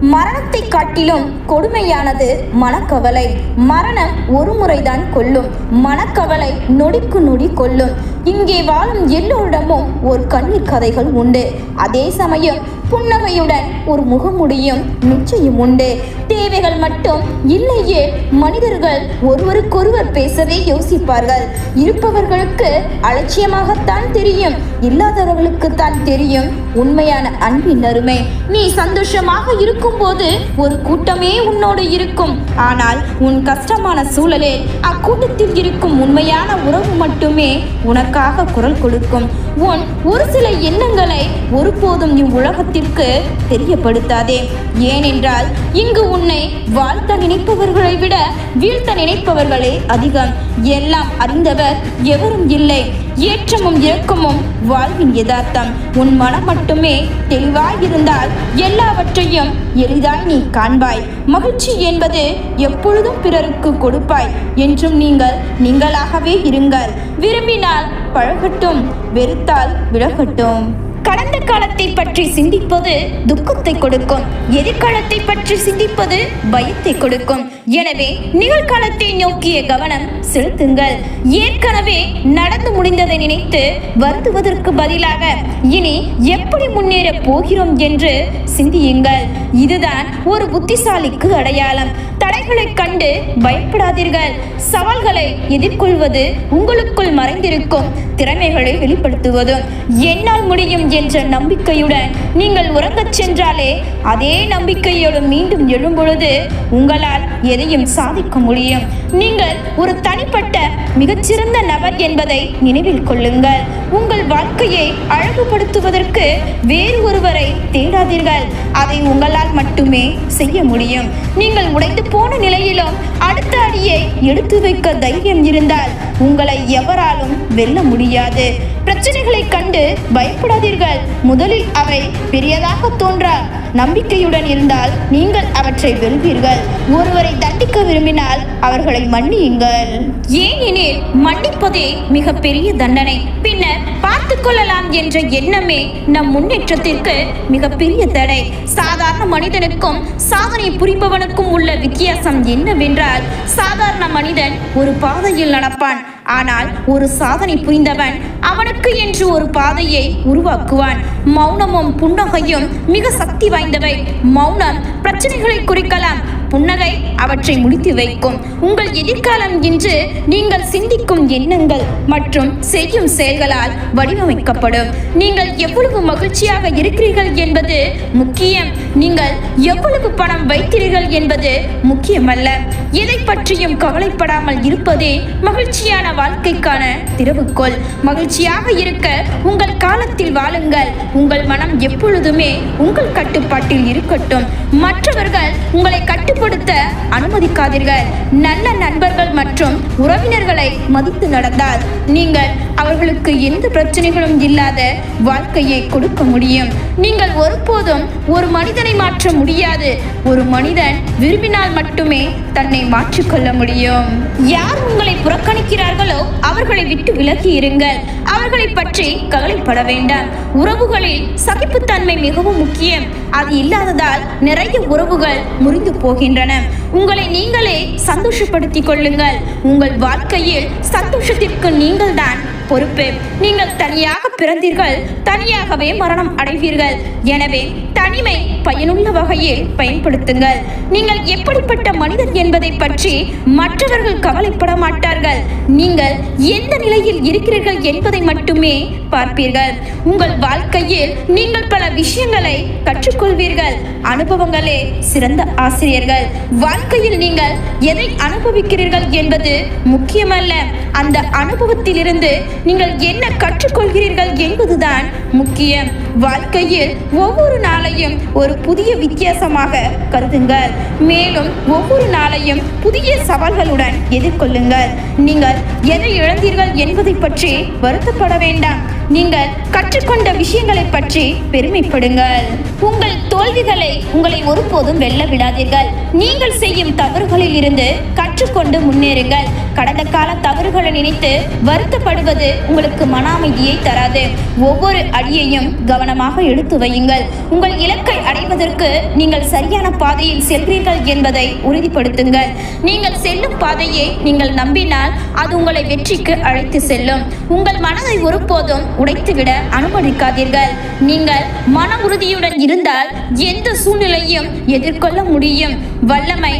மரணத்தை காட்டிலும் கொடுமையானது மனக்கவலை. மரணம் ஒரு முறைதான் கொல்லும். மனக்கவலை நொடிக்கு நொடி கொல்லும். இங்கே வாழும் எல்லோரிடமும் ஒரு கண்ணீர் கதைகள் உண்டு. அதே சமயம் புன்னகையுடன் ஒரு முகமுடியும் நிச்சயம் உண்டு. தேவைகள் மட்டும் இல்லையே மனிதர்கள் ஒருவருக்கொருவர் பேசவே யோசிப்பார்கள். இருப்பவர்களுக்கு அலட்சியமாகத்தான் தெரியும் இல்லாதவர்களுக்கு தான் தெரியும் உண்மையான அன்பின் அருமை. நீ சந்தோஷமாக இருக்கும்போது ஒரு கூட்டமே உன்னோடு இருக்கும். ஆனால் உன் கஷ்டமான சூழலில் அக்கூட்டத்தில் இருக்கும் உண்மையான உறவு மட்டுமே உனக்காக குரல் கொடுக்கும். உன் ஒரு சில எண்ணங்களை ஒருபோதும் இவ்வுலகத்திற்கு தெரியப்படுத்தாதே. ஏனென்றால் இங்கு உன்னை வாழ்த்த நினைப்பவர்களை விட வீழ்த்த நினைப்பவர்களே அதிகம். எல்லாம் அறிந்தவர் எவரும் இல்லை. ஏற்றமும் இறக்கமும் வாழ்வின் யதார்த்தம். உன் மனம் மட்டுமே தெளிவாயிருந்தால் எல்லாவற்றையும் எளிதாய் நீ காண்பாய். மகிழ்ச்சி என்பது எப்பொழுதும் பிறருக்கு கொடுப்பாய். என்றும் நீங்கள் நீங்களாகவே இருங்கள். விரும்பினால் பழகட்டும் வெறுத்தால் விலகட்டும். கடந்த காலத்தை பற்றி சிந்திப்பது துக்கத்தை கொடுக்கும். எதிர்காலத்தை பற்றி சிந்திப்பது பயத்தை கொடுக்கும். எனவே நிகழ்காலத்தை நோக்கிய கவனம் செலுத்துங்கள். ஏற்கனவே நடந்து முடிந்ததை நினைத்து வருந்துவதற்கு பதிலாக இனி எப்படி முன்னேற போகிறோம் என்று சிந்தியுங்கள். இதுதான் ஒரு புத்திசாலிக்கு அடையாளம். தடைகளை கண்டு பயப்படாதீர்கள். சவால்களை எதிர்கொள்வது உங்களுக்குள் மறைந்திருக்கும். திறமைகளை வெளிப்படுத்துவதும் என்னால் முடியும் என்ற நம்பிக்கையுடன் நீங்கள் உறங்கச் சென்றாலே அதே நம்பிக்கையோடு மீண்டும் எழும்பொழுது உங்களால் எதையும் சாதிக்க முடியும். நீங்கள் ஒரு தனிப்பட்ட மிகச்சிறந்த நபர் என்பதை நினைவில் கொள்ளுங்கள். உங்கள் வாழ்க்கையை அழகுபடுத்துவதற்கு வேறு ஒருவரை தேடாதீர்கள். அதை உங்களால் மட்டுமே செய்ய முடியும். நீங்கள் உடைந்து போன நிலையிலும் அடுத்த அடியை எடுத்து வைக்க தைரியம் இருந்தால் உங்களை எவராலும் வெல்ல முடியாது. பிரச்சனைகளை கண்டு பயப்படாதீர்கள். முதலில் அவை பெரியதாக தோன்ற நம்பிக்கையுடன் இருந்தால் நீங்கள் அவற்றை வெல்வீர்கள். ஒருவரை தண்டிக்க விரும்பினால் அவர்களை மன்னியுங்கள். ஏனெனில் மன்னிப்பதே மிக பெரிய தண்டனை. பின்னர் பார்த்து கொள்ளலாம் என்ற எண்ணமே நம் முன்னேற்றத்திற்கு மிகப்பெரிய தடை. சாதாரண மனிதனுக்கும் சாதனை புரிபவனுக்கும் உள்ள வித்தியாசம் என்னவென்றால் சாதாரண மனிதன் ஒரு பாதையில் நடப்பான். ஆனால் ஒரு சாதனை புரிந்தவன் அவனுக்கு என்று ஒரு பாதையை உருவாக்குவான். மௌனமும் புன்னகையும் மிக சக்தி வாய்ந்தவை. மௌனம் பிரச்சனைகளை குறிக்கலாம். புன்னகை அவற்றை முடித்து வைக்கும். உங்கள் எதிர்காலம் இன்று நீங்கள் சிந்திக்கும் எண்ணங்கள் மற்றும் செய்யும் செயல்களால் வடிவமைக்கப்படும். நீங்கள் எவ்வளவு மகிழ்ச்சியாக இருக்கிறீர்கள் என்பது முக்கியம். நீங்கள் எவ்வளவு பணம் வைத்தீர்கள் என்பது முக்கியமல்ல. எதை பற்றியும் கவலைப்படாமல் இருப்பதே மகிழ்ச்சியான வாழ்க்கைக்கான திறவுகோள் மகிழ்ச்சியாக இருக்க உங்கள் காலத்தில் வாழுங்கள். உங்கள் மனம் எப்பொழுதுமே உங்கள் கட்டுப்பாட்டில் இருக்கட்டும். மற்றவர்கள் உங்களை கட்டு கட்டுப்படுத்த அனுமதிக்காதீர்கள். நல்ல நண்பர்கள் மற்றும் உறவினர்களை மதித்து நடந்தால் நீங்கள் அவர்களுக்கு எந்த பிரச்சனைகளும் இல்லாத வாழ்க்கையை கொடுக்க முடியும். நீங்கள் ஒருபோதும் ஒரு மனிதனை மாற்ற முடியாது. ஒரு மனிதன் விரும்பினால் மட்டுமே தன்னை மாற்றிக்கொள்ள முடியும். யார் உங்களை புறக்கணிக்கிறார்களோ அவர்களை விட்டு விலகி இருங்கள். அவர்களை பற்றி கவலைப்பட வேண்டாம். உறவுகளில் சகிப்புத்தன்மை மிகவும் முக்கியம். அது இல்லாததால் நிறைய உறவுகள் முறிந்து போகின்றன. உங்களை நீங்களே சந்தோஷப்படுத்திக் கொள்ளுங்கள். உங்கள் வாழ்க்கையில் சந்தோஷத்திற்கு நீங்கள்தான் பொறுப்பு. நீங்கள் தனியாக பிறந்தீர்கள் தனியாகவே மரணம் அடைவீர்கள். எனவே தனிமை பயனுள்ள வகையில் பயன்படுத்துங்கள். நீங்கள் எப்படிப்பட்ட மனிதர் என்பதை பற்றி மற்றவர்கள் கவலைப்பட மாட்டார்கள். நீங்கள் எந்த நிலையில் இருக்கிறீர்கள் என்பதை மட்டுமே பார்ப்பீர்கள். உங்கள் வாழ்க்கையில் நீங்கள் பல விஷயங்களை கற்றுக்கொள்வீர்கள். அனுபவங்களே சிறந்த ஆசிரியர்கள். வாழ்க்கையில் நீங்கள் எதை அனுபவிக்கிறீர்கள் என்பது முக்கியமல்ல. அந்த அனுபவத்திலிருந்து நீங்கள் என்ன கற்றுக்கொள்கிறீர்கள் என்பதுதான் முக்கியம். வாழ்க்கையில் ஒவ்வொரு நாளையும் ஒரு புதிய வித்தியாசமாக கருதுங்கள். மேலும் ஒவ்வொரு நாளையும் புதிய சவால்களுடன் எதிர்கொள்ளுங்கள். நீங்கள் எதை இழந்தீர்கள் என்பதை பற்றி வருத்தப்பட வேண்டாம். நீங்கள் கற்றுக்கொண்ட விஷயங்களை பற்றி பெருமைப்படுங்கள். உங்கள் தோல்விகளை உங்களை ஒருபோதும் வெல்ல விடாதீர்கள். நீங்கள் செய்யும் தவறுகளில் இருந்து கற்றுக்கொண்டு முன்னேறுங்கள். கடந்த கால தவறுகளை நினைத்து வருத்தப்படுவது உங்களுக்கு மன அமைதியை தராது. ஒவ்வொரு அடியையும் கவனமாக எடுத்து வையுங்கள். உங்கள் இலக்கை அடைவதற்கு நீங்கள் சரியான பாதையில் செல்கிறீர்கள் என்பதை உறுதிப்படுத்துங்கள். நீங்கள் செல்லும் பாதையை நீங்கள் நம்பினால் அது உங்களை வெற்றிக்கு அழைத்து செல்லும். உங்கள் மனதை ஒருபோதும் உடைத்துவிட அனுமதிக்காதீர்கள். நீங்கள் மன உறுதியுடன் இருந்தால் எந்த சூழ்நிலையும் எதிர்கொள்ள முடியும். வல்லமை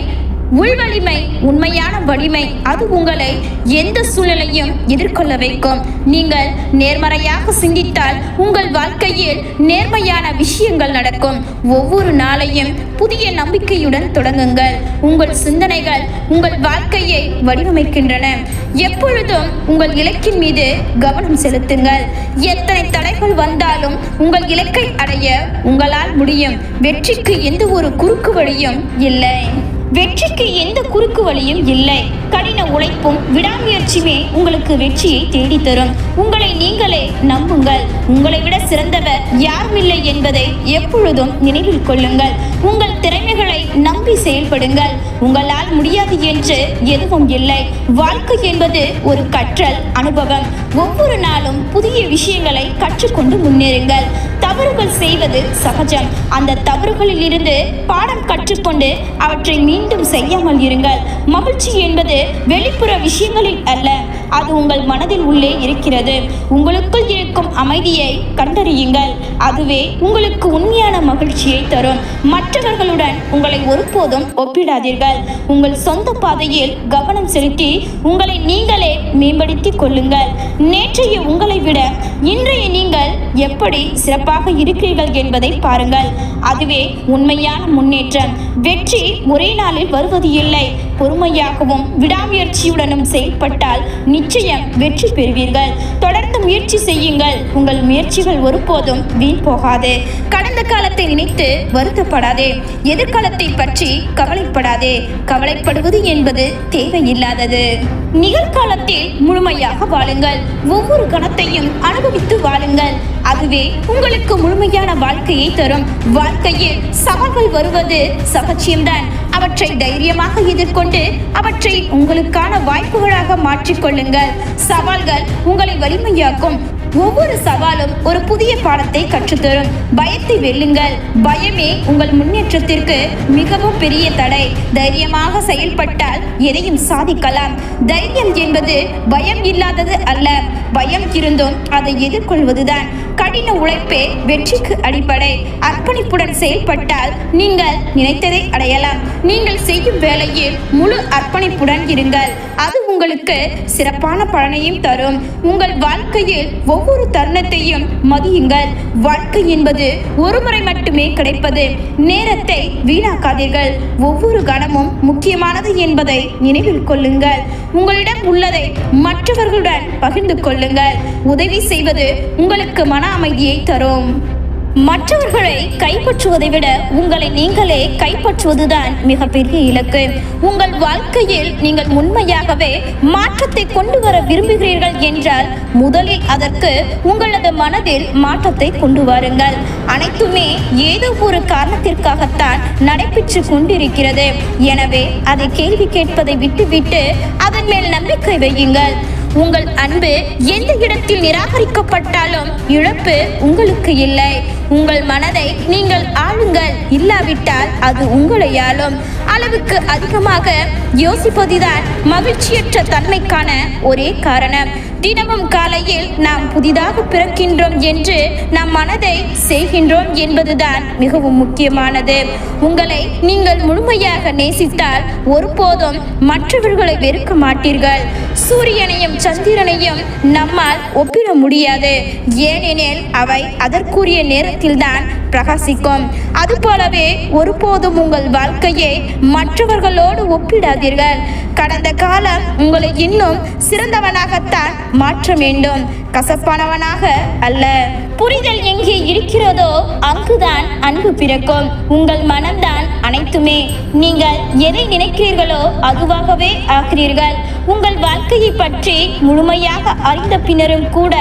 உள்வலிமை உண்மையான வலிமை அது உங்களை எந்த சூழ்நிலையும் எதிர்கொள்ள வைக்கும். நீங்கள் நேர்மறையாக சிந்தித்தால் உங்கள் வாழ்க்கையில் நேர்மையான விஷயங்கள் நடக்கும். ஒவ்வொரு நாளையும் புதிய நம்பிக்கையுடன் தொடங்குங்கள். உங்கள் சிந்தனைகள் உங்கள் வாழ்க்கையை வடிவமைக்கின்றன. எப்பொழுதும் உங்கள் இலக்கின் மீது கவனம் செலுத்துங்கள். எத்தனை தடைகள் வந்தாலும் உங்கள் இலக்கை அடைய உங்களால் முடியும். வெற்றிக்கு எந்த ஒரு குறுக்கு வழியும் இல்லை. வெற்றிக்கு எந்த குறுக்கு வழியும் இல்லை. கடின உழைப்பும் விடாமுயற்சியுமே உங்களுக்கு வெற்றியை தேடித்தரும் உங்களை நீங்களே நம்புங்கள். உங்களை விட சிறந்தவர் யாரும் இல்லை என்பதை எப்பொழுதும் நினைவில் கொள்ளுங்கள். உங்கள் திறமைகளை நம்பி செயல்படுங்கள். உங்களால் முடியாது என்று எதுவும் இல்லை. வாழ்க்கை என்பது ஒரு கற்றல் அனுபவம். ஒவ்வொரு நாளும் புதிய விஷயங்களை கற்றுக்கொண்டு முன்னேறுங்கள். தவறுகள் செய்வது சகஜம். அந்த தவறுகளில் இருந்து பாடம் கற்றுக்கொண்டு அவற்றை மீண்டும் செய்யாமல் இருங்கள். மகிழ்ச்சி என்பது வெளிப்புற விஷயங்களில் அல்ல அது உங்கள் மனதில் உள்ளே இருக்கிறது. உங்களுக்குள் இருக்கும் அமைதியை கண்டறியுங்கள். அதுவே உங்களுக்கு உண்மையான மகிழ்ச்சியை தரும். மற்றவர்களுடன் உங்களை ஒருபோதும் ஒப்பிடாதீர்கள். உங்கள் சொந்த பாதையில் கவனம் செலுத்தி உங்களை நீங்களே மேம்படுத்திக் கொள்ளுங்கள். நேற்றைய உங்களை விட இன்றைய நீங்கள் எப்படி சிறப்பாக இருக்கிறீர்கள் என்பதை பாருங்கள். அதுவே உண்மையான முன்னேற்றம். வெற்றி ஒரே நாளில் வருவது இல்லை. பொறுமையாகவும் விடாமுயற்சியுடனும் செயல்பட்டால் நிச்சயம் வெற்றி பெறுவீர்கள். தொடர்ந்து முயற்சி செய்யுங்கள். உங்கள் முயற்சிகள் ஒருபோதும் வீண் போகாது. கடந்த காலத்தை நினைத்து வருத்தப்படாதே. எதிர்காலத்தை பற்றி கவலைப்படாதே. கவலைப்படுவது என்பது தேவையில்லாதது. நிகழ்காலத்தில் முழுமையாக வாழுங்கள். ஒவ்வொரு கணத்தையும் அனுபவித்து வாழுங்கள். அதுவே உங்களுக்கு முழுமையான வாழ்க்கையை தரும். வாழ்க்கையில் சவால்கள் வருவது சகச்சியம்தான் அவற்றை தைரியமாக எதிர்கொண்டு அவற்றை உங்களுக்கான வாய்ப்புகளாக மாற்றிக்கொள்ளுங்கள். சவால்கள் உங்களை வலிமையாக்கும். ஒவ்வொரு சவாலும் ஒரு புதிய பாடத்தை கற்றுத்தரும். பயத்தை வெல்லுங்கள். பயமே உங்கள் முன்னேற்றத்திற்கு மிகவும் பெரிய தடை. தைரியமாக செயல்பட்டால் எதையும் சாதிக்கலாம். தைரியம் என்பது பயம் இல்லாதது அல்ல. பயம் இருந்தும் அதை எதிர்கொள்வதுதான். கடின உழைப்பே வெற்றிக்கு அடிப்படை. அர்ப்பணிப்புடன் செயல்பட்டால் நீங்கள் நினைத்ததை அடையலாம். நீங்கள் செய்யும் வேலையில் முழு அர்ப்பணிப்புடன் இருங்கள். உங்களுக்கு சிறப்பான பலனையும் தரும். உங்கள் வாழ்க்கையில் ஒவ்வொரு தருணத்தையும் மதியுங்கள். வாழ்க்கை என்பது ஒரு முறை மட்டுமே கிடைப்பது. நேரத்தை வீணாக்காதீர்கள். ஒவ்வொரு கணமும் முக்கியமானது என்பதை நினைவில் கொள்ளுங்கள். உங்களிடம் உள்ளதை மற்றவர்களுடன் பகிர்ந்து கொள்ளுங்கள். உதவி செய்வது உங்களுக்கு மன அமைதியை தரும். மற்றவர்களை கைப்பற்றுவதை விட உங்களை நீங்களே கைப்பற்றுவதுதான் மிகப்பெரிய இலக்கு. உங்கள் வாழ்க்கையில் நீங்கள் உண்மையாகவே மாற்றத்தை கொண்டு வர விரும்புகிறீர்கள் என்றால் முதலில் அதற்கு உங்களது மனதில் மாற்றத்தை கொண்டு வாருங்கள். அனைத்துமே ஏதோ ஒரு காரணத்திற்காகத்தான் நடைபெற்று கொண்டிருக்கிறது. எனவே அதை கேள்வி கேட்பதை விட்டுவிட்டு அதன் மேல் நம்பிக்கை வையுங்கள். உங்கள் அன்பு எந்த இடத்தில் நிராகரிக்கப்பட்டாலும் இழப்பு உங்களுக்கு இல்லை. உங்கள் மனதை நீங்கள் ஆளுங்கள். இல்லாவிட்டால் அது உங்களையாலும் அளவுக்கு அதிகமாக யோசிப்பதுதான் மகிழ்ச்சியற்ற தன்மைக்கான ஒரே காரணம். தினமும் காலையில் நாம் புதிதாக பிறக்கின்றோம் என்று நம் மனதை செய்கின்றோம் என்பதுதான் மிகவும் முக்கியமானது. உங்களை நீங்கள் முழுமையாக நேசித்தால் ஒருபோதும் மற்றவர்களை வெறுக்க மாட்டீர்கள். சூரியனையும் சந்திரனையும் நம்மால் ஒப்பிட முடியாது. ஏனெனில் அவை அதற்குரிய நேரத்தில்தான் பிரகாசிக்கும். அதுபோலவே ஒருபோதும் உங்கள் வாழ்க்கையை மற்றவர்களோடு ஒப்பிடாதீர்கள். கடந்த காலம் உங்களை இன்னும் சிறந்தவனாகத்தான் மாற்ற வேண்டும். கசப்பானவனாக அல்ல. புரிதல் எங்கே இருக்கிறதோ அங்குதான் அன்பு பிறக்கும். உங்கள் மனம்தான் அனைத்துமே. நீங்கள் எதை நினைக்கிறீர்களோ அதுவாகவே ஆகிறீர்கள் உங்கள் வாழ்க்கையை பற்றி முழுமையாக அறிந்த பின்னரும் கூட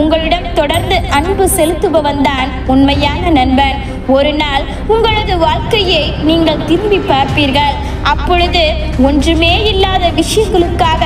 உங்களிடம் தொடர்ந்து அன்பு செலுத்துபவன் தான் உண்மையான நண்பன். ஒரு நாள் உங்களது வாழ்க்கையை நீங்கள் திரும்பி பார்ப்பீர்கள். அப்பொழுது ஒன்றுமே இல்லாத விஷயங்களுக்காக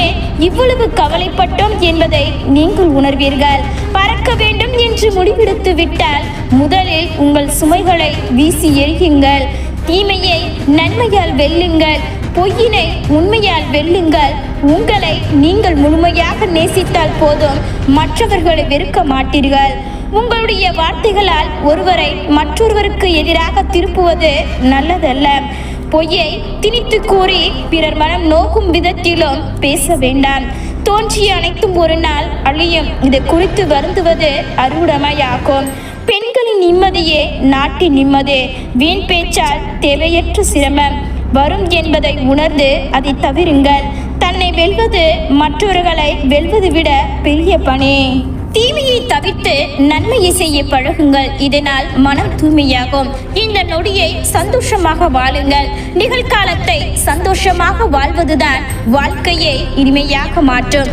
ஏன் இவ்வளவு கவலைப்பட்டோம் என்பதை நீங்கள் உணர்வீர்கள். பறக்க வேண்டும் என்று முடிவெடுத்து விட்டால் முதலில் உங்கள் சுமைகளை வீசி எறியுங்கள். தீமையை நன்மையால் வெல்லுங்கள். பொய்யினை உண்மையால் வெல்லுங்கள். உங்களை நீங்கள் முழுமையாக நேசித்தால் போதும். மற்றவர்களை வெறுக்க மாட்டீர்கள். உங்களுடைய வார்த்தைகளால் ஒருவரை மற்றொருவருக்கு எதிராக திருப்புவது நல்லதல்ல. பொய்யை திணித்து கூறி பிறர் மனம் நோக்கும் விதத்திலும் பேச வேண்டாம். தோன்றிய அனைத்தும் ஒரு நாள் அழியும். இது குறித்து வருந்துவது அருவுடைமையாகும். பெண்களின் நிம்மதியே நாட்டின் நிம்மதி. வீண் பேச்சால் தேவையற்ற சிரமம். வரும் என்பதை உணர்ந்து அதை தவிருங்கள். தன்னை வெல்வது மற்றவர்களை வெல்வது விட பெரிய பணி. தீமையை தவிர்த்து நன்மையை செய்ய பழகுங்கள். இதனால் மனம் தூய்மையாகும். இந்த நொடியை சந்தோஷமாக வாழுங்கள். நிகழ்காலத்தை சந்தோஷமாக வாழ்வதுதான் வாழ்க்கையை இனிமையாக மாற்றும்.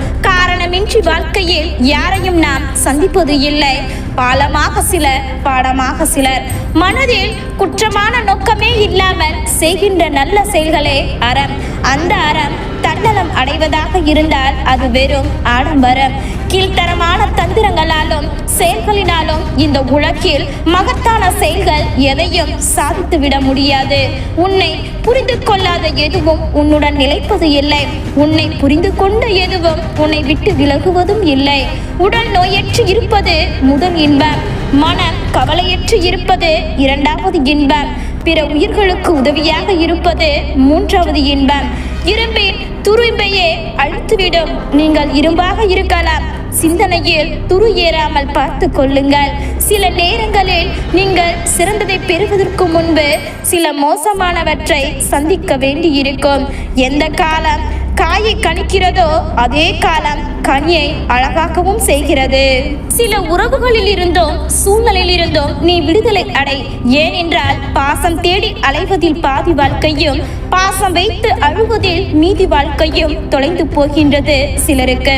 காரணமின்றி வாழ்க்கையில் யாரையும் நாம் சந்திப்பது இல்லை. பாலமாக சிலர் பாடமாக சிலர். மனதில் குற்றமான நோக்கமே இல்லாமல் செய்கின்ற நல்ல செயல்களே அறம். அந்த அறம் தன்னலம் அடைவதாக இருந்தால் அது வெறும் ஆடம்பரம். கீழ்த்தரமான தந்திரங்களாலும் செயல்களினாலும் இந்த உலகில் மகத்தான செயல்கள் எதையும் சாதித்து விட முடியாது. உன்னை புரிந்து கொள்ளாத எதுவும் உன்னுடன் நிலைப்பது இல்லை. உன்னை புரிந்து கொண்ட எதுவும் உன்னை விட்டு விலகுவதும் இல்லை. உடல் நோயற்று இருப்பது முதல் இன்பம். மனம் கவலையற்று இருப்பது இரண்டாவது இன்பம். பிற உயிர்களுக்கு உதவியாக இருப்பது மூன்றாவது இன்பம். இரும்பின் துரும்பையே அழுத்துவிடும். நீங்கள் இரும்பாக இருக்கலாம். சிந்தனையில் துரு ஏறாமல் பார்த்து கொள்ளுங்கள். சில நேரங்களில் நீங்கள் சிறந்ததை பெறுவதற்கு முன்பு சில மோசமானவற்றை சந்திக்க வேண்டியிருக்கும். எந்த காலம் காயை கணிக்கிறதோ அதே காலம் கனியை அழகாக்கவும் செய்கிறது. சில உறவுகளில் இருந்தும் சூழ்நிலையில் இருந்தும் நீ விடுதலை அடை. ஏனென்றால் பாசம் தேடி அலைவதில் பாதி வாழ்க்கையும் பாசம் வைத்து அழுவதில் மீதி வாழ்க்கையும் தொலைந்து போகின்றது சிலருக்கு.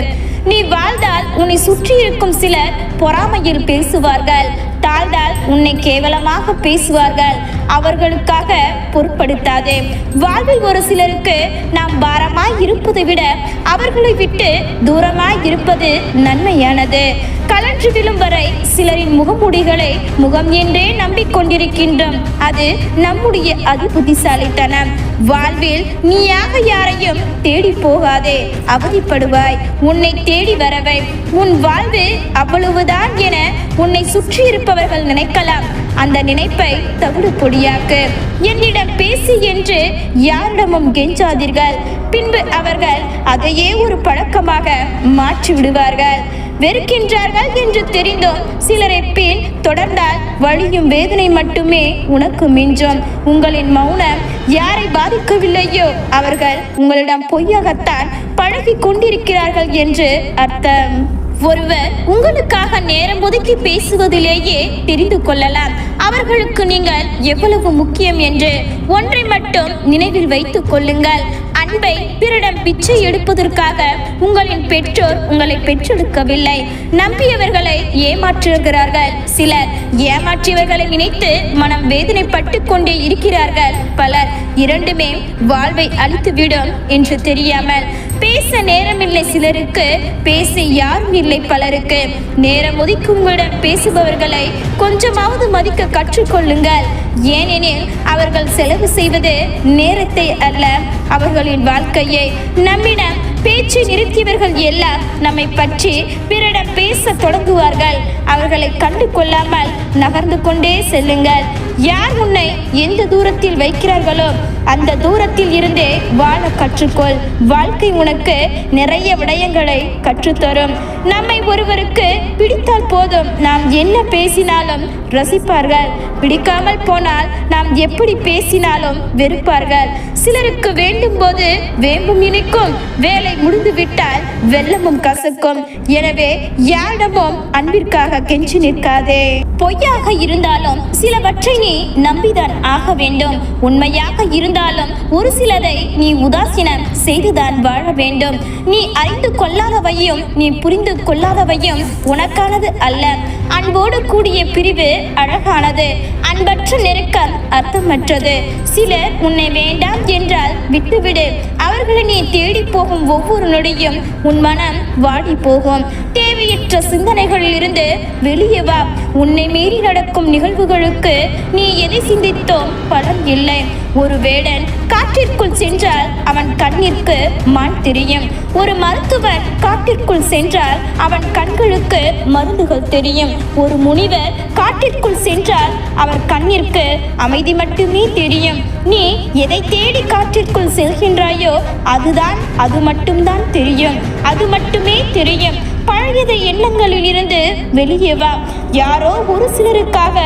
நீ வாழ்ந்தால் உன்னை சுற்றி இருக்கும் சிலர் பொறாமையில் பேசுவார்கள். தாழ்ந்தால் உன்னை கேவலமாக பேசுவார்கள். அவர்களுக்காக பொருட்படுத்தாதே. வாழ்வில் ஒரு சிலருக்கு நாம் பாரமாய் இருப்பதை விட அவர்களை விட்டு தூரமாய் இருப்பது நன்மையானது. கலன்று விழும் வரை சிலரின் முகமுடிகளை முகம் என்றே நம்பிக்கொண்டிருக்கின்றோம். அது நம்முடைய அதிபுத்திசாலித்தனம். வாழ்வில் நீயாக யாரையும் தேடி போகாதே. அவதிப்படுவாய். உன்னை தேடி வரவை. உன் வாழ்வு அவ்வளவுதான் என உன்னை சுற்றி இருப்பவர்கள் நினைக்கலாம். அந்த நினைப்பை தவிடு பொடியாக்கு. என்னிடம் பேசி என்று யாரிடமும் கெஞ்சாதீர்கள். பின்பு அவர்கள் அதையே ஒரு பழக்கமாக மாற்றி விடுவார்கள். வெறுக்கின்றார்கள் என்று தெரிந்தும் சிலரை பின் தொடர்ந்தால் வழியும் வேதனை மட்டுமே உனக்கு மிஞ்சும். உங்களின் மௌனம் யாரை பாதிக்கவில்லையோ அவர்கள் உங்களிடம் பொய்யாகத்தான் பழகி கொண்டிருக்கிறார்கள் என்று அர்த்தம். ஒருவர் உங்களுக்காக நேரம் ஒதுக்கி பேசுவதிலேயே தெரிந்து கொள்ளலாம். அவர்களுக்கு நீங்கள் எவ்வளவு முக்கியம் என்று ஒன்றை மட்டும் நினைவில் வைத்துக் கொள்ளுங்கள். அன்பை பிறரிடம் பிச்சை எடுப்பதற்காக உங்களின் பெற்றோர் உங்களை பெற்றெடுக்கவில்லை. நம்பியவர்களை ஏமாற்றுகிறார்கள். சிலர் ஏமாற்றியவர்களை நினைத்து மனம் வேதனைப்பட்டு கொண்டே இருக்கிறார்கள். பலர் இரண்டுமே வாழ்வை அழித்துவிடும் என்று தெரியாமல் பேச நேரமில்லை சிலருக்கு பேச யாரும் இல்லை பலருக்கு. நேரம் ஒதுக்கி உங்களிடம் பேசுபவர்களை கொஞ்சமாவது மதிக்க கற்றுக்கொள்ளுங்கள். ஏனெனில் அவர்கள் செலவு செய்வது நேரத்தை அல்ல அவர்களின் வாழ்க்கையை. நம்மிடம் பேச்சு நிறுத்தியவர்கள் எல்லாம் நம்மை பற்றி பிறரிடம் பேச தொடங்குவார்கள். அவர்களை கண்டு கொள்ளாமல் நகர்ந்து கொண்டே செல்லுங்கள். யார் உன்னை எந்த தூரத்தில் வைக்கிறார்களோ அந்த தூரத்தில் இருந்தே வாழ கற்றுக்கொள். வாழ்க்கை உனக்கு நிறைய விடயங்களை கற்றுத்தரும். நம்மை ஒருவருக்கு பிடித்தால் போதும். நாம் என்ன பேசினாலும் ரசிப்பார்கள். பிடிக்காமல் போனால் நாம் எப்படி பேசினாலும் வெறுப்பார்கள். சிலருக்கு வேண்டும் போது வேம்பும் இனிக்கும் வேலை முடிந்து விட்டால் வெள்ளமும் கசக்கும். எனவே யாரிடமும் அன்பிற்காக கெஞ்சி நிற்காதே. பொய்யாக இருந்தாலும் சிலவற்றை நீ நம்பிதான் ஆக வேண்டும். உண்மையாக இருந்த இருந்தாலும் ஒரு சிலதை நீ உதாசீனம் செய்துதான் வாழ வேண்டும். நீ அறிந்து கொள்ளாதவையும் நீ புரிந்து கொள்ளாதவையும் உனக்கானது அல்ல. அன்போடு கூடிய பிரிவு அழகானது. அன்பற்ற நெருக்கம் அர்த்தமற்றது. சிலர் உன்னை வேண்டாம் என்றால் விட்டுவிடு. அவர்களை நீ தேடி போகும் ஒவ்வொரு நொடியும் உன் மனம் வாடி போகும். தேவையற்ற சிந்தனைகளில் இருந்து வெளியே வா. உன்னை மீறி நடக்கும் நிகழ்வுகளுக்கு நீ எதை சிந்தித்தோம்? பலன் இல்லை. ஒரு வேடன் காற்றிற்குள் சென்றால் அவன் கண்ணிற்கு மான் தெரியும். ஒரு மருத்துவர் காட்டிற்குள் சென்றால் அவன் கண்களுக்கு மருந்துகள் தெரியும். ஒரு முனிவர் காட்டிற்குள் சென்றால் அவர் கண்ணிற்கு அமைதி மட்டுமே தெரியும். நீ எதை தேடி காட்டிற்குள் செல்கின்றாயோ அதுதான் அது மட்டும்தான் தெரியும். அது மட்டுமே தெரியும். பழையத எண்ணங்களில் இருந்து வெளியே வா. யாரோ ஒரு சிலருக்காக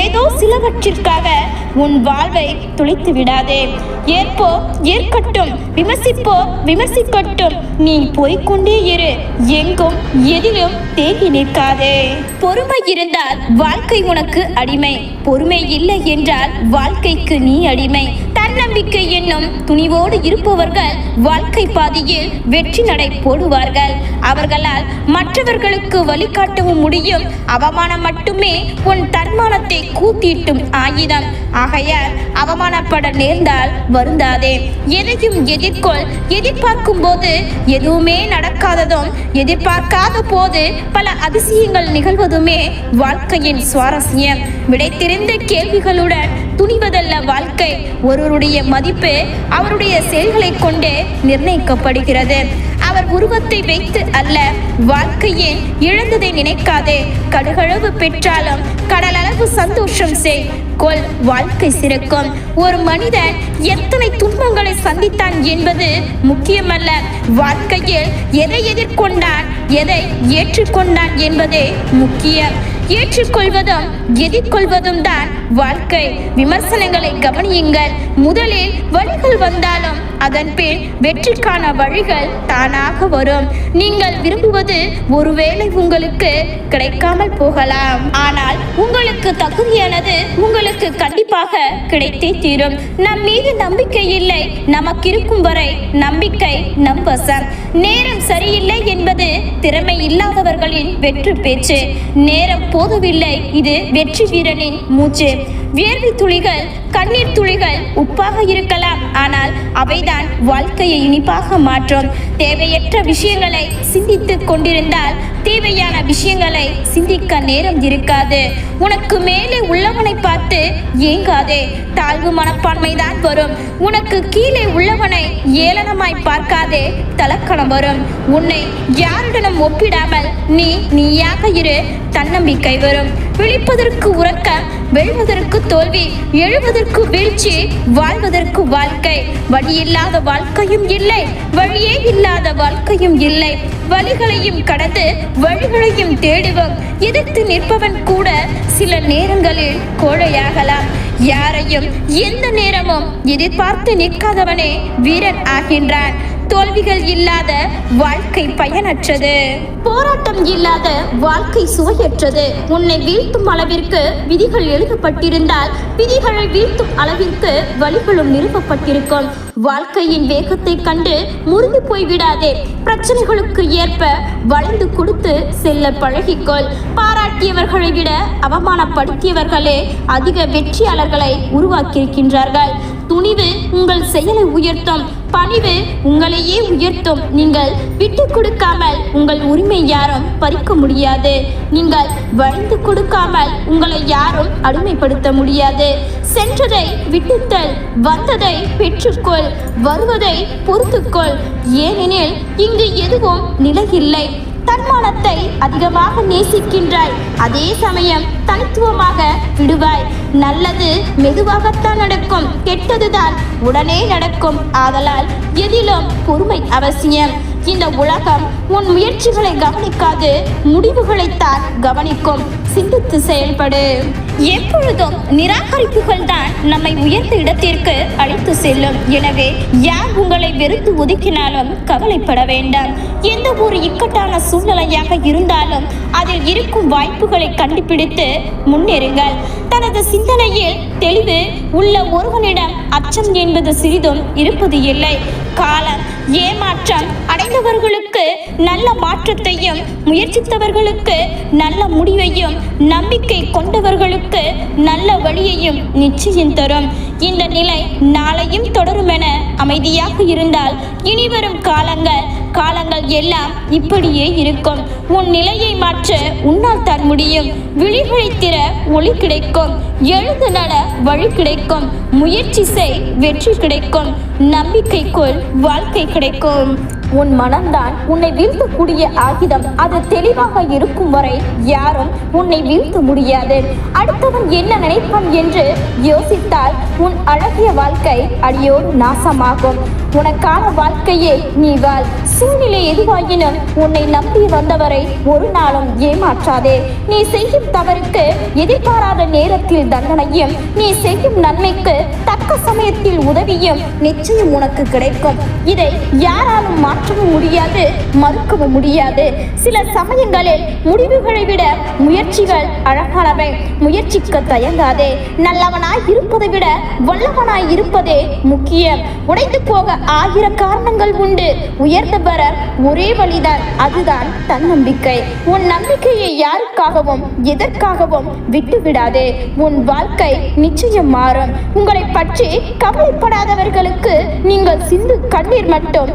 ஏதோ சிலவற்றிற்காக உன் வாழ்வை துளைத்து விடாதே. ஏற்போ ஏற்கட்டும் விமர்சிப்போ விமர்சிக்கட்டும். நீ போய்கொண்டே இரு. எங்கும் எதிலும் தேங்கி நிற்காதே. பொறுமை இருந்தால் வாழ்க்கை உனக்கு அடிமை. பொறுமை இல்லை என்றால் வாழ்க்கைக்கு நீ அடிமை. தன்னம்பிக்கை என்னும் துணிவோடு இருப்பவர்கள் வாழ்க்கை பாதையில் வெற்றி நடை போடுவார்கள். அவர்களால் மற்றவர்களுக்கு வழிகாட்டவும் முடியும். அவமானம் மட்டுமே உன் தன்மானத்தை கூத்திட்டும் ஆயுதம். ஆகையால் அவமானப்பட நேர்ந்தால் வருந்தாதே. எதையும் எதிர்கொள் எதிர்பார்க்கும் போது எதுவுமே நடக்காததும் எதிர்பார்க்காத போது பல அதிசயங்கள் நிகழ்வதுமே வாழ்க்கையின் சுவாரஸ்யம். விடை தெரிந்த கேள்விகளுடன் துணிவதல்ல வாழ்க்கை ஒருவருடைய மதிப்பு அவருடைய செயல்களை கொண்டே நிர்ணயிக்கப்படுகிறது. அவர் உருவத்தை வைத்து அல்ல வாழ்க்கையில் இழந்ததை நினைக்காதே. கடுகளவு பெற்றாலும் கடலளவு சந்தோஷம் செய். கொள் வாழ்க்கை சிறக்கும். ஒரு மனிதன் எத்தனை துன்பங்களை சந்தித்தான் என்பது முக்கியமல்ல. வாழ்க்கையில் எதை எதிர்கொண்டான் எதை ஏற்றுக்கொண்டான் என்பதே முக்கியம் ஏற்றுக்கொள்வதும் எதிர்கொள்வதும் தான் வாழ்க்கை. விமர்சனங்களை கவனியுங்கள். முதலில் வழிகள் வந்தாலும் அதன் பின் வெற்றிக்கான வழிகள் தானாக வரும். நீங்கள் விரும்புவது ஒருவேளை உங்களுக்கு கிடைக்காமல் போகலாம். ஆனால் உங்களுக்கு தகுதியானது உங்களுக்கு கண்டிப்பாக கிடைத்தே தீரும். நம் மீது நம்பிக்கை இல்லை. நமக்கு இருக்கும் வரை நம்பிக்கை நம் வசம். நேரம் சரியில்லை என்பது திறமை இல்லாதவர்களின் வெற்றி பேச்சு. நேரம் போதவில்லை. இது வெற்றி வீரனின் மூச்சு. வேர்வை துளிகள் கண்ணீர் துளிகள் உப்பாக இருக்கலாம். ஆனால் அவைதான் வாழ்க்கையை இனிப்பாக மாற்றும். தேவையற்ற விஷயங்களை சிந்தித்துக் கொண்டிருந்தால் தேவையான விஷயங்களை சிந்திக்க நேரம் இருக்காது. உனக்கு மேலே உள்ளவனை பார்த்து ஏங்காதே. தாழ்வு மனப்பான்மைதான் வரும். உனக்கு கீழே உள்ளவனை ஏளனமாய் பார்க்காதே. தலக்கணம் வரும். உன்னை யாருடனும் ஒப்பிடாமல் நீ நீயாக இரு. தன்னம்பிக்கை வரும். விழிப்பதற்கு உறக்கம் வெல்வதற்கு தோல்வி எழுவதற்கு வீழ்ச்சி வாழ்வதற்கு வாழ்க்கை. வழியில்லாத வாழ்க்கையும் இல்லை வழியே இல்லாத வாழ்க்கையும் இல்லை. வழிகளையும் கடந்து வழிகளையும் தேடுவோம். எதிர்த்து நிற்பவன் கூட சில நேரங்களில் கோழையாகலாம். யாரையும் எந்த நேரமும் எதிர்பார்த்து நிற்காதவனே வீரன் ஆகின்றான். தோல்விகள் இல்லாத வாழ்க்கை பயனற்றது. போராட்டம் இல்லாத வாழ்க்கை சுவையற்றது. உன்னை வீழ்த்தும் அளவிற்கு விதிகள் எழுதப்பட்டிருந்தால் விதிகளை வீழ்த்தும் அளவிற்கு வழிகளும் நிறுவப்பட்டிருக்கும். வாழ்க்கையின் வேகத்தை கண்டு முறிந்து போய் விடாதே பிரச்சனைகளுக்கு ஏற்ப வளைந்து கொடுத்து செல்ல பழகிக்கொள். பாராட்டியவர்களை விட அவமானப்படுத்தியவர்களே அதிக வெற்றியாளர்களை உருவாக்கியிருக்கின்றார்கள். துணிவு உங்கள் செயலை உயர்த்தும். பணிவு உங்களையே உயர்த்தும். நீங்கள் விட்டு கொடுக்காமல் உங்கள் உரிமை யாரும் பறிக்க முடியாது. நீங்கள் வழிந்து கொடுக்காமல் உங்களை யாரும் அடிமைப்படுத்த முடியாது. சென்றதை விட்டுத்தல் வந்ததை பெற்றுக்கொள் வருவதை பொறுத்துக்கொள். ஏனெனில் இங்கு எதுவும் நிலையில்லை. தன்மானத்தை அதிகமாக நேசிக்கின்றாய். அதே சமயம் தனித்துவமாக விடுவாய். நல்லது மெதுவாகத்தான் நடக்கும். கெட்டதுதான் உடனே நடக்கும். ஆதலால் எதிலும் பொறுமை அவசியம். இந்த உலகம் உன் முயற்சிகளை கவனிக்காது முடிவுகளைத்தான் கவனிக்கும். சிந்தித்து செயல்படு. எப்பொழுதும் நிராகரிப்புகள் தான் நம்மை உயர்ந்த இடத்திற்கு அழைத்து செல்லும். எனவே யார் உங்களை வெறுத்து ஒதுக்கினாலும் கவலைப்பட வேண்டாம். எந்த ஒரு இக்கட்டான சூழ்நிலையாக இருந்தாலும் அதில் இருக்கும் வாய்ப்புகளை கண்டுபிடித்து முன்னேறுங்கள். தனது சிந்தனையில் தெளிவு உள்ள ஒருவனிடம் அச்சம் என்பது சிறிதும் இருப்பது இல்லை. காலம் ஏமாற்றம் அடைந்தவர்களுக்கு நல்ல மாற்றத்தையும் முயற்சித்தவர்களுக்கு நல்ல முடிவையும் நம்பிக்கை கொண்டவர்களுக்கு நல்ல வழியையும் நிச்சயம் தரும். இந்த நிலை நாளையும் தொடரும் என அமைதியாக இருந்தால் இனிவரும் காலங்கள் காலங்கள் எல்லாம் இப்படியே இருக்கும். உன் நிலையை மாற்ற உன்னால் தர முடியும். விழிகளை திற ஒளி கிடைக்கும். எழுந்து நட வழி கிடைக்கும். முயற்சி செய் வெற்றி கிடைக்கும். நம்பிக்கைக்குள் வாழ்க்கை கிடைக்கும். உன் மனம்தான் உன்னை வீழ்த்தக்கூடிய ஆயுதம் அது தெளிவாக இருக்கும் வரை யாரும் உன்னை வீழ்த்த முடியாது. அடுத்தவன் என்ன நினைப்பான் என்று யோசித்தால் உன் அழகிய வாழ்க்கை அடியோடு நாசமாகும். உனக்கான வாழ்க்கையே நீ வாழ். சூழ்நிலை எதுவாயினும் உன்னை நம்பி வந்தவரை ஒரு நாளும் ஏமாற்றாதே. நீ செய்யும் தவறுக்கு எதிர்பாராத நேரத்தில் தண்டனையும் நீ செய்யும் நன்மைக்கு தக்க சமயத்தில் உதவியும் நிச்சயம் உனக்கு கிடைக்கும். இதை யாராலும் மாற்றவும் முடியாது மறுக்கவும் முடியாது. சில சமயங்களில் முடிவுகளை விட முயற்சிகள் அழகானவை. முயற்சிக்க தயங்காதே. நல்லவனாய் இருப்பதை விட வல்லவனாய் இருப்பதே முக்கியம். உடைந்து போக ஆயிரம் காரணங்கள் உண்டு. உயர்ந்து பெற ஒரே வழிதான் அதுதான் தன்னம்பிக்கை. உன் நம்பிக்கையை யாருக்காகவும் எதற்காகவும் விட்டுவிடாதே. உன் வாழ்க்கை நிச்சயம் மாறும். உங்களை பற்றி கவலைப்படாதவர்களுக்கு நீங்கள் சிந்து கண்ணீர் மட்டும்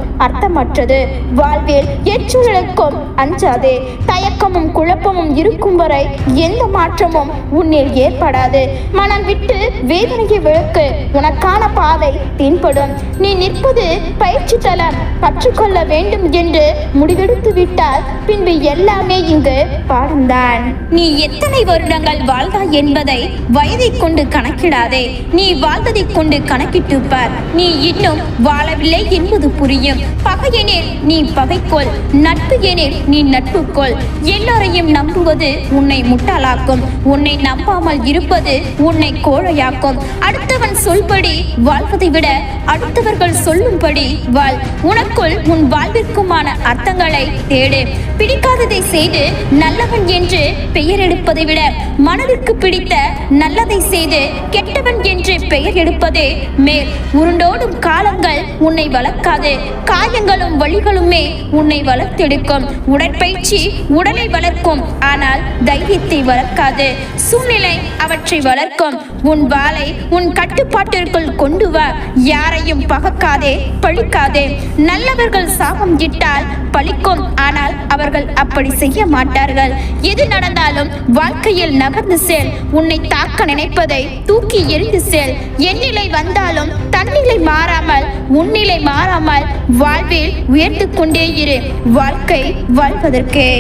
மாற்றது வாழ்வில் எச்சூழலுக்கும் அஞ்சாதே. தயக்கமும் குழப்பமும் இருக்கும் வரை எந்த மாற்றமும் உன்னில் ஏற்படாது. மனம் விட்டு வேதனையை விளக்கு. உனக்கான பாதை தென்படும். நீ நிற்பது பயிற்சி தளம். கற்றுக்கொள்ள வேண்டும் என்று முடிவெடுத்து விட்டால் பின்பு எல்லாமே இங்கு பாடம்தான். நீ எத்தனை வருடங்கள் வாழ்ந்தாய் என்பதை வயதை கொண்டு கணக்கிடாதே. நீ வாழ்ந்ததை கொண்டு கணக்கிட்டு பார். நீ இன்னும் வாழவில்லை என்பது புரியும். பகையின் எனில் நீ பகைக்கொள் நட்பு எனில் நீ நட்பு கொள் எல்லோரையும் நம்புவது உன்னை முட்டாளாக்கும் உன்னை நம்பாமல் இருப்பது உன்னை கோழையாக்கும். அடுத்தவன் சொல்படி வாழ்வதை விட அடுத்தவர்கள் சொல்லும்படி வாழ். உனக்குள் உன் வாழ்விற்குமான அர்த்தங்களை தேடு. பிடிக்காததை செய்து நல்லவன் என்று பெயர் எடுப்பதை விட மனதிற்கு பிடித்த நல்லதை செய்து கெட்டவன் என்று பெயர் எடுப்பதே மேல். உருண்டோடும் காலங்கள் உன்னை வளர்க்காது. காயங்களும் வழிகளுமே உன்னை வளர்த்தெடுக்கும். உடற்பயிற்சி உடலை வளர்க்கும். ஆனால் தைரியத்தை வளர்க்காது. சூழ்நிலை அவற்றை வளர்க்கும். உன் வாளை உன் கட்டுப்பாட்டிற்குள் கொண்டு வா. யாரையும் பகக்காதே பழிக்காதே. நல்லவர்கள் சாபம் இட்டால் பழிக்கும். ஆனால் அவர்கள் அப்படி செய்ய மாட்டார்கள். எது நடந்தாலும் வாழ்க்கையில் நகர்ந்து செல். உன்னை தாக்க நினைப்பதை தூக்கி எரிந்து செல். எண்ணிலை வந்தாலும் தன்னிலை மாறாமல் உன்னிலை மாறாமல் வாழ்வில் உயர்ந்து கொண்டே இரு. வாழ்க்கை வாழ்வதற்கே.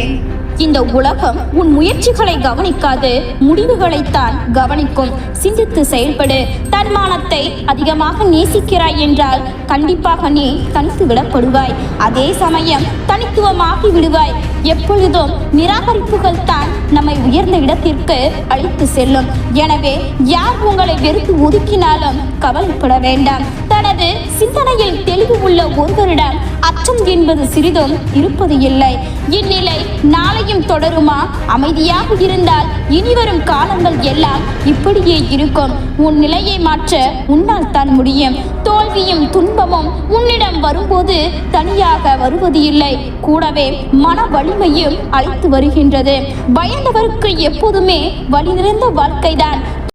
இந்த உலகம் உன் முயற்சிகளை கவனிக்காது முடிவுகளைத்தான் கவனிக்கும். சிந்தித்து செயல்படு. தன்மானத்தை அதிகமாக நேசிக்கிறாய் என்றால் கண்டிப்பாக நீ தனித்து விடப்படுவாய் அதே சமயம் தனித்துவமாகி விடுவாய். எப்பொழுதும் நிராகரிப்புகள் தான் நம்மை உயர்ந்த இடத்திற்கு அழைத்து செல்லும். எனவே யார் உங்களை வெறுத்து ஒதுக்கினாலும் கவலைப்பட வேண்டாம். தனது சிந்தனையில் தெளிவு உள்ள ஒருவரிடம் அச்சம் என்பது சிறிதும் இருப்பது இல்லை. இந்நிலை நாளையும் தொடருமா? அமைதியாக இருந்தால் இனிவரும் காலங்கள் எல்லாம் இப்படியே இருக்கும். உன் நிலையை மாற்ற உன்னால் தான் முடியும். தோல்வியும் துன்பமும் உன்னிடம் வரும்போது தனியாக வருவது இல்லை. கூடவே மன வலிமையும் அழைத்து வருகின்றது. பயந்தவருக்கு எப்போதுமே வழி நிறைந்த வாழ்க்கைதான்.